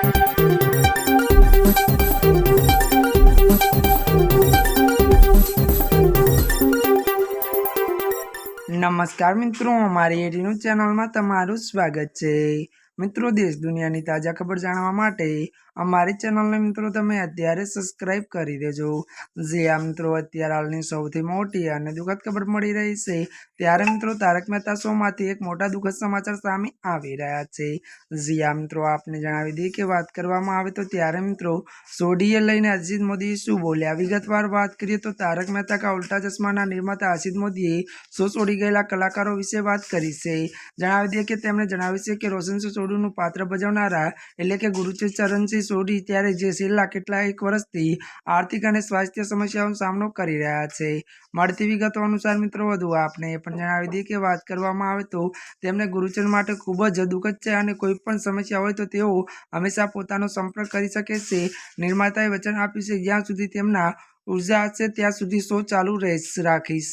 નમસ્કાર મિત્રો અમારી એડીનું ચેનલમાં તમારું સ્વાગત છે. મિત્રો, દેશ દુનિયાની તાજા ખબર જાણવા માટે અમારી ચેનલને મિત્રો તમે અત્યારે સબસ્ક્રાઈબ કરી દેજો. જે આ મિત્રો અત્યારે હાલની સૌથી મોટી અને દુઃખદ ખબર મળી રહી છે, ત્યારે મિત્રો તારક મહેતા શોમાંથી એક મોટા દુઃખદ સમાચાર સામે આવી રહ્યા છે. જે આ મિત્રો, આપને જણાવી દઈએ કે વાત કરવામાં આવે તો ત્યારે મિત્રો સોડીએ લઈને અજીત મોદી શું બોલ્યા? વિગતવાર વાત કરીએ તો તારક મહેતા કા ઉલ્ટા ચશ્માના નિર્માતા અજીત મોદીએ શો છોડી ગયેલા કલાકારો વિશે વાત કરી છે? જણાવી દઈએ કે તેમણે જણાવ્યું છે કે રોશન સોઢુનું પાત્ર ભજવનારા એટલે કે ગુરુચિત ચરણસિંહ સોઢી ત્યારે જે છેલ્લા કેટલાક વર્ષથી આર્થિક અને સ્વાસ્થ્ય સમસ્યાઓનો સામનો કરી રહ્યા છે. મળતી વિગતો અનુસાર મિત્રો, વધુ આપને એ પણ જણાવી દઈએ કે વાત કરવામાં આવે તો તેમને ગુરુચર માટે ખૂબ જ દુઃખદ છે અને કોઈ પણ સમસ્યા હોય તો તેઓ હંમેશા પોતાનો સંપર્ક કરી શકે છે. નિર્માતાએ વચન આપ્યું છે, જ્યાં સુધી તેમના ઊર્જા હશે, ત્યાં સુધી શો ચાલુ રહેશ, રાખીશ.